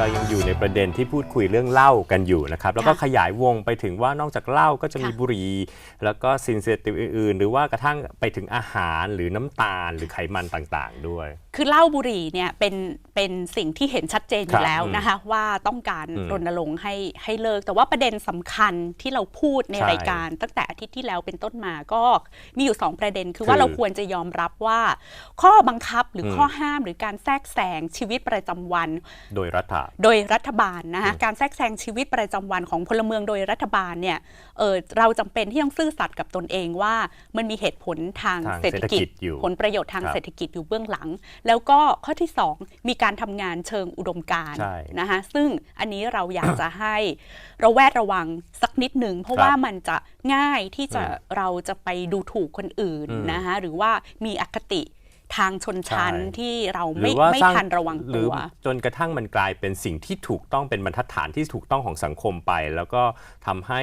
ประเด็นที่พูดคุยเรื่องเหล้ากันอยู่นะครับ แล้วก็ค่ะขยายวงไปถึงว่านอกจากเหล้าก็จะมีค่ะบุหรี่แล้วก็สินเสพติดอื่นๆ หรือว่ากระทั่งไปถึงอาหารหรือน้ำตาลหรือไขมันต่างๆ ด้วยคือเหล้าบุหรี่เนี่ยเป็นเป็นสิ่งที่เห็นชัดเจนอครัยู่บแล้วอืมนะคะว่าต้องการอืมรณรงค์ให้ให้เลิก แต่ว่าประเด็นสำคัญที่เราพูดในใช่รายการ ตั้งแต่อาทิตย์ที่แล้วเป็นต้นมาก็มีอยู่ 2 ประเด็น คือคือว่าเราควรจะยอมรับว่า ข้อบังคับหรืออมข้อห้ามหรือการแทรกแซงชีวิตประจำวัน โดยรัฐะโดยรัฐบาลนะคะอืมการแทรกแซงชีวิตประจำวันของพลเมืองโดยรัฐบาลเนี่ยเออเราจำเป็นที่ต้องซื่อสัตย์กับตนเองว่ามันมีเหตุผลทางทางเศรษฐกิจเศรษฐกิจอยู่ผลประโยชน์ทางครับเศรษฐกิจอยู่เบื้องหลังแล้วก็ข้อที่ 2 มีการทำงานเชิงอุดมการณ์ใช่นะคะซึ่งอันนี้เราอยากจะให้เราแวดระวังสักนิดหนึ่งเพราะครับว่ามันจะง่ายที่จะอืมเราจะไปดูถูกคนอื่นอืมนะคะหรือว่ามีอคติทางชนชั้นใช่ที่เราหรืไม่อว่าไม่สร้างทันระวังหรืตัอวจนกระทั่งมันกลายเป็นสิ่งที่ถูกต้องเป็นบรรทัดฐานที่ถูกต้องของสังคมไป แล้วก็ทำให้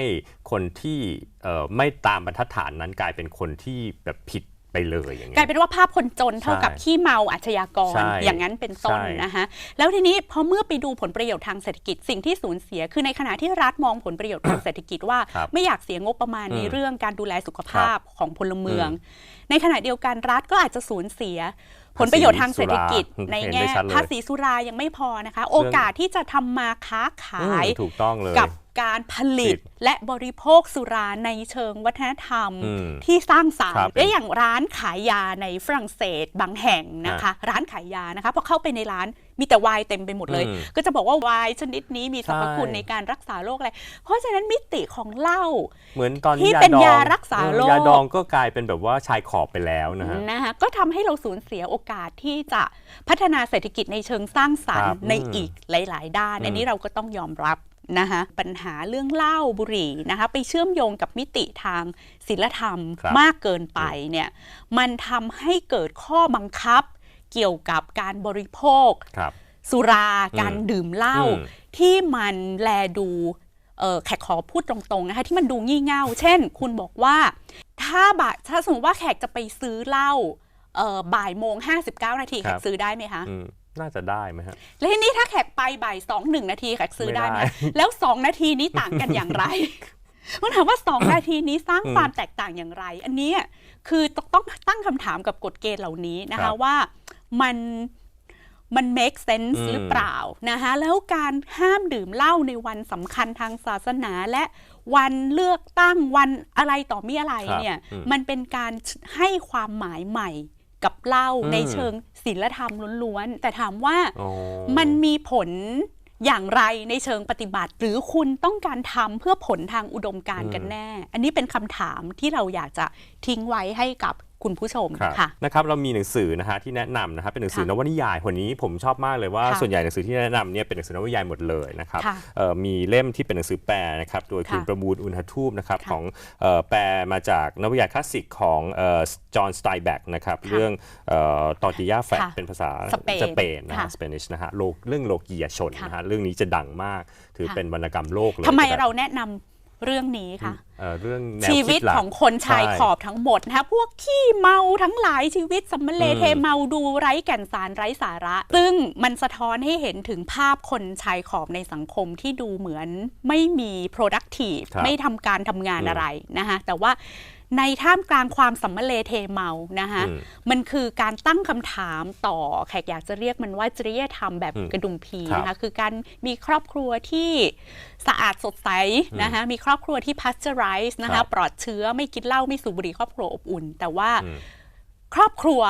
คนที่เอ่อไม่ตามบรรทัดฐานนั้นกลายเป็นคนที่แบบผิด ไปเลยอย่างกเงี้ลายย เป็นว่าภาพคนจนเท่ากับใช่ขี้เมาอาชญากรใช่อย่างนั้นเป็นต้นใช่ นะคะแล้วทีนี้พอเมื่อไปดูผลประโยชน์ทางเศรษฐกิจสิ่งที่สูญเสีย คือในขณะที่รัฐมองผลประโยชน์ทาง เศรษฐกิจว่า ครับไม่อยากเสียงบประมาณในอืมเรื่องการดูแลสุขภาพของพลเมืองอืในขณะเดียวกันรัฐก็อาจจะสูญเสีย ผลประโยชน์ทางเศรษฐกิจภาษีสุราในเห็นแง่ได้ชัดเลย ภาษีสุรายังไม่พอนะคะ โอกาสที่จะทำมาค้าขาอืมยถูกต้องเลย กับ การผลิตผลิตและบริโภคสุราในเชิงวัฒนธรรมอืมที่สร้างสรรครัค์บและอย่างร้านขายยาในฝรั่งเศสบางแห่งนะคะ ร้านขายยานะคะพอเข้าไปในร้านมีแต่ไวน์เต็มไปหมดเลยอืมก็จะบอกว่าไวน์ชนิดนี้มีสรรพคุณใช่ในการรักษาโรคอะไร เพราะฉะนั้นมิติของเหล้าเหมือนตอนที่นี้ยาเป็นดองยารักษาโรคยาดองก็กลายเป็นแบบว่าชายขอบไปแล้วนะฮะนะคะก็ทำให้เราสูญเสียโอกาสที่จะพัฒนาเศรษฐกิจในเชิงสร้างสรรครัค์บในอืมอีกหลาย ๆ ด้านอืมอันนี้เราก็ต้องยอมรับ นะคะปัญหาเรื่องเหล้าบุหรี่นะคะไปเชื่อมโยงกับมิติทางศีลธรรมครับมากเกินไปเนี่ยมันทำให้เกิดข้อบังคับเกี่ยวกับการบริโภคครับสุราอืมการดื่มเหล้าอืมที่มันแลดูเอ่อแขกขอพูดตรงๆนะคะที่มันดูงี่เง่า เช่น คุณบอกว่า ถ้าบาถ้าสมมติว่าแขกจะไปซื้อเหล้าเอ่อบ่ายโมง 59 นาทีคแขรับกซื้อได้ไหมคะอืม น่าจะได้ไหมฮะ แล้วทีนี้ถ้าแขกไปบ่ายสองหนึ่งนาทีแขกซื้อได้ไหมไม่ได้แล้วสองนาทีนี้ต่างกันอย่างไรต้องถามว่าสองนาทีนี้สร้างอืมความแตกต่างอย่างไร อันเนี้ยคือต้องตั้งคำถามกับกฎเกณฑ์เหล่านี้นะครัคะบว่ามันมัน make sense อืมหรือเปล่านะคะแล้วการห้ามดื่มเหล้าในวันสำคัญทางศาสนาและวันเลือกตั้งวันอะไรต่อมีอะไรครับเนี่ยอืมมันเป็นการให้ความหมายใหม่ กับเหล้าอืมในเชิงศีลธรรมล้วนๆ แต่ถามว่าอ๋อมันมีผลอย่างไรในเชิงปฏิบัติ หรือคุณต้องการทำเพื่อผลทางอุดมการณ์กันแน่ อันนี้เป็นคำถามที่เราอยากจะทิ้งไว้ให้กับ คุณผู้ชมครับค่ะนะครับเรามีหนังสือนะฮะที่แนะนำนะครับเป็นหนังสือค่ะนวนิยายคนนี้ผมชอบมากเลยว่าค่ะส่วนใหญ่หนังสือที่แนะนำเนี่ยเป็นหนังสือนวนิยายหมดเลยนะครับค่ะเอ่อมีเล่มที่เป็นหนังสือแปลนะครับโดยคุณค่ะประมูลอุณหทูปนะครับค่ะของเอ่อแปลมาจากนวนิยายคลาสสิกของจอห์นสไตแบกนะครับค่ะเรื่องตอติยาแฟค่ะเป็นภาษาสเปนสเปนนะค่ะฮะสเปนิชนะฮะโลกเรื่องโลกียชนค่ะนะฮะเรื่องนี้จะดังมากถือค่ะเป็นวรรณกรรมโลกเลยทำไมก็ด้เราแนะนำ เรื่องนี้คะเอ่อเรื่องแนวชีคิวิตดหลักของคนชายใช่ขอบทั้งหมดนะคะพวกขี้เมาทั้งหลายชีวิตสัมมเลเทอืมเมาดูไร้แก่นสารไร้สาระ ซึ่งมันสะท้อนให้เห็นถึงภาพคนชายขอบในสังคมที่ดูเหมือนไม่มี productive ครับไม่ทำการทำงานอืมอะไรนะคะแต่ว่า ในท่ามกลางความสัมมเลเทเมานะคะอืมมันคือการตั้งคำถามต่อแขกอยากจะเรียกมันว่าจริยธรรมแบบอืมกระดุมพีครับนะคะคือการมีครอบครัวที่สะอาดสดใสนะคะมีครอบครัวที่ pasteurize นะครัคะบปลอดเชื้อไม่กินเหล้าไม่สูบบุหรี่ครอบครัวอบอุ่น แต่ว่าอืมครอบครัว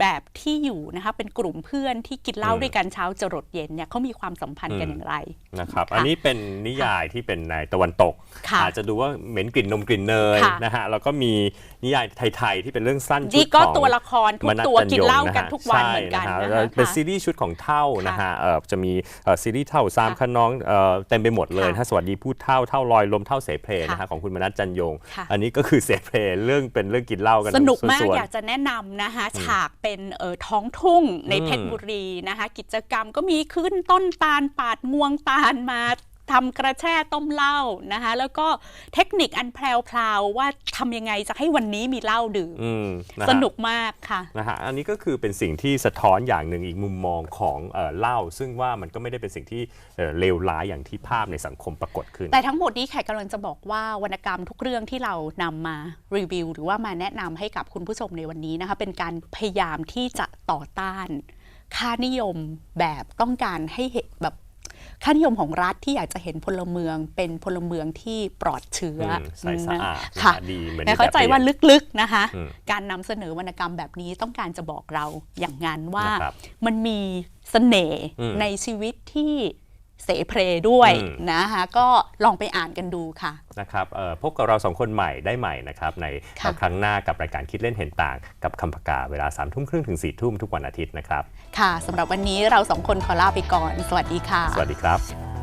แบบที่อยู่นะคะเป็นกลุ่มเพื่อนที่กินเหล้าอืมด้วยกันเช้าจรดเย็นเนี่ยเขามีความสัมพันธ์กันอืมอย่างไรนะครับค่ะอันนี้เป็นนิยายที่เป็นในตะวันตกค่ะอาจจะดูว่าเหม็นกลิ่นนมกลิ่นเนยค่ะนะฮะแล้วก็มีนิยายไทยๆที่เป็นเรื่องสั้นชุนี่ดก็ของตัวละครทุกมนัสตัวจักินยงเหล้ากันะฮะทุกวันใช่เหมือนกันฮนะคะแล้วเป็นค่ะซีรีส์ชุดของเท่านะค่ะฮะเอ่อจะมีเอ่อซีรีส์เท่าสามค่ะขน้องเอ่อเต็มไปหมดเลยค่ะนะฮะสวัสดีพูดเท่าเท่าลอยลมเท่าเสเพลนะค่ะฮะของคุณมนัสจันยงค่ะอันนี้ก็คือเสเพลเรื่องเป็นเรื่องกินเหล้ากันสนุกมากส่วนๆอยากจะแนะนำนะคะฉากเป็นเออท้องทุ่งในเพชรบุรีนะคะ กิจกรรมก็มีขึ้นต้นตาลปาดงวงตาลมา ทำกระแช่ต้มเหล้านะคะแล้วก็เทคนิคอันแพรวๆว่าทำยังไงจะให้วันนี้มีเหล้าดื่มอืมะฮะ สนุกมากค่ะ นะฮะอันนี้ก็คือเป็นสิ่งที่สะท้อนอย่างหนึ่งอีกมุมมองของเอ่อเหล้าซึ่งว่ามันก็ไม่ได้เป็นสิ่งที่เอ่อเลวร้ายอย่างที่ภาพในสังคมปรากฏขึ้น แต่ทั้งหมดนี้แขกกำลังจะบอกว่าวรรณกรรมทุกเรื่องที่เรานำมารีวิว หรือว่ามาแนะนำให้กับคุณผู้ชมในวันนี้นะคะ เป็นการพยายามที่จะต่อต้าน ค่านิยมแบบต้องการให้เห็นแบบ ค่านิยมของรัฐที่อยากจะเห็นพลเมืองเป็นพลเมืองที่ปลอดเชื้อมใสสะอาดค่ะดีเหมือนแต่เข้าใจว่าแบบลึกๆนะคะอืมการนำเสนอวรรณกรรมแบบนี้ต้องการจะบอกเราอย่างนั้นว่านะครับมันมีเสน่ห์อืมในชีวิตที่ เสเพลด้วยอืม นะคะก็ลองไปอ่านกันดูค่ะ นะครับเอ่อพบกับเราสองคนใหม่ได้ใหม่นะครับในค่ะ ครั้งหน้ากับรายการคิดเล่นเห็นต่าง กับคำปากาเวลา3ามทุ่มครึ่งถึง4ี่ทุ่มทุกวันอาทิตย์นะครับ ค่ะสำหรับวันนี้เราสองคนขอลาไปก่อน สวัสดีค่ะ สวัสดีครับ